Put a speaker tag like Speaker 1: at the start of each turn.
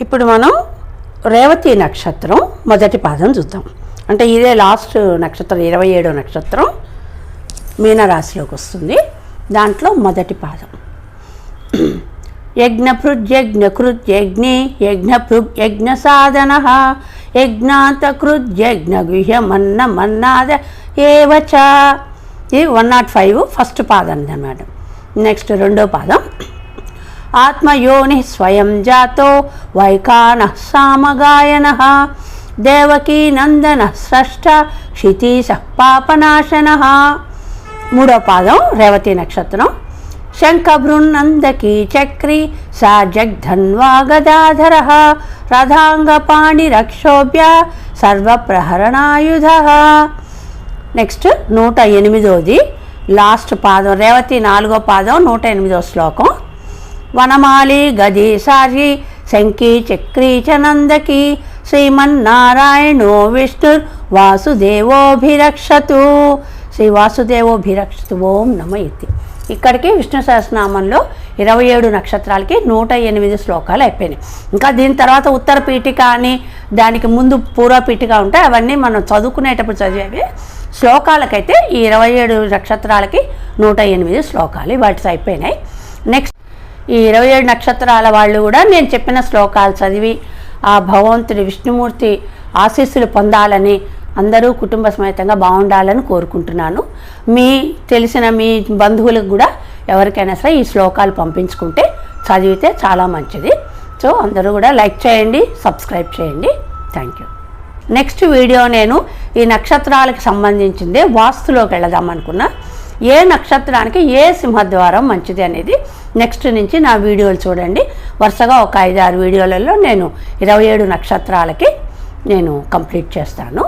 Speaker 1: ఇప్పుడు మనం రేవతి నక్షత్రం మొదటి పాదం చూద్దాం. అంటే ఇదే లాస్ట్ నక్షత్రం ఇరవై ఏడో నక్షత్రం మీనరాశిలోకి వస్తుంది. దాంట్లో మొదటి పాదం. యజ్ఞభృజ్యజ్ఞకృజ్యజ్ఞి యజ్ఞభృగ్ యజ్ఞ సాధన యజ్ఞాంతకృజ్యజ్ఞగుహ్యమన్న మన్నాద ఏవచ. ఇది వన్ నాట్ ఫైవ్ ఫస్ట్ పాదం అనమాట నెక్స్ట్ రెండో పాదం. ఆత్మయోని స్వయం జాతో వైకాన సామగాయన. దేవకీ నందన స్రష్ట క్షితీశ పాపనాశన. మూడో పాదం రేవతి నక్షత్రం. శంఖభృన్నందకీ చక్రి సా జగ్ధన్వా గదాధర రథాంగపాణిరక్షోభ్య సర్వప్రహరణాయుధ. నెక్స్ట్ నూట ఎనిమిదోది లాస్ట్ పాదం రేవతి నాలుగో పాదం నూట ఎనిమిదో శ్లోకం. వనమాలి గదీసారి శంకి చక్రీ చ నందకి. శ్రీమన్నారాయణో విష్ణుర్ వాసుదేవోభిరక్షతు. శ్రీ వాసుదేవోభిరక్షతు ఓం నమ ఇది ఇక్కడికి విష్ణు సహస్రనామంలో ఇరవై ఏడు నక్షత్రాలకి నూట ఎనిమిది శ్లోకాలు అయిపోయినాయి. ఇంకా దీని తర్వాత ఉత్తర పీఠిక అని దానికి ముందు పూర్వ పీఠిక ఉంటాయి అవన్నీ మనం చదువుకునేటప్పుడు చదివేవి. శ్లోకాలకైతే ఈ ఇరవై ఏడు నక్షత్రాలకి నూట ఎనిమిది శ్లోకాలు వాటి అయిపోయినాయి. నెక్స్ట్ ఈ ఇరవై ఏడు నక్షత్రాల వాళ్ళు కూడా నేను చెప్పిన శ్లోకాలు చదివి ఆ భగవంతుడి విష్ణుమూర్తి ఆశీస్సులు పొందాలని అందరూ కుటుంబ సమేతంగా బాగుండాలని కోరుకుంటున్నాను. మీ తెలిసిన మీ బంధువులకు కూడా ఎవరికైనా సరే ఈ శ్లోకాలు పంపించుకుంటే చదివితే చాలా మంచిది. సో అందరూ కూడా లైక్ చేయండి సబ్స్క్రైబ్ చేయండి. Thank you. నెక్స్ట్ వీడియో నేను ఈ నక్షత్రాలకు సంబంధించిందే వాస్తులోకి వెళదాం అనుకున్నా. ఏ నక్షత్రానికి ఏ సింహద్వారం మంచిది అనేది నెక్స్ట్ నుంచి నా వీడియోలు చూడండి. వరుసగా ఒక ఐదు ఆరు వీడియోలలో నేను ఇరవై ఏడు నక్షత్రాలకి నేను కంప్లీట్ చేస్తాను.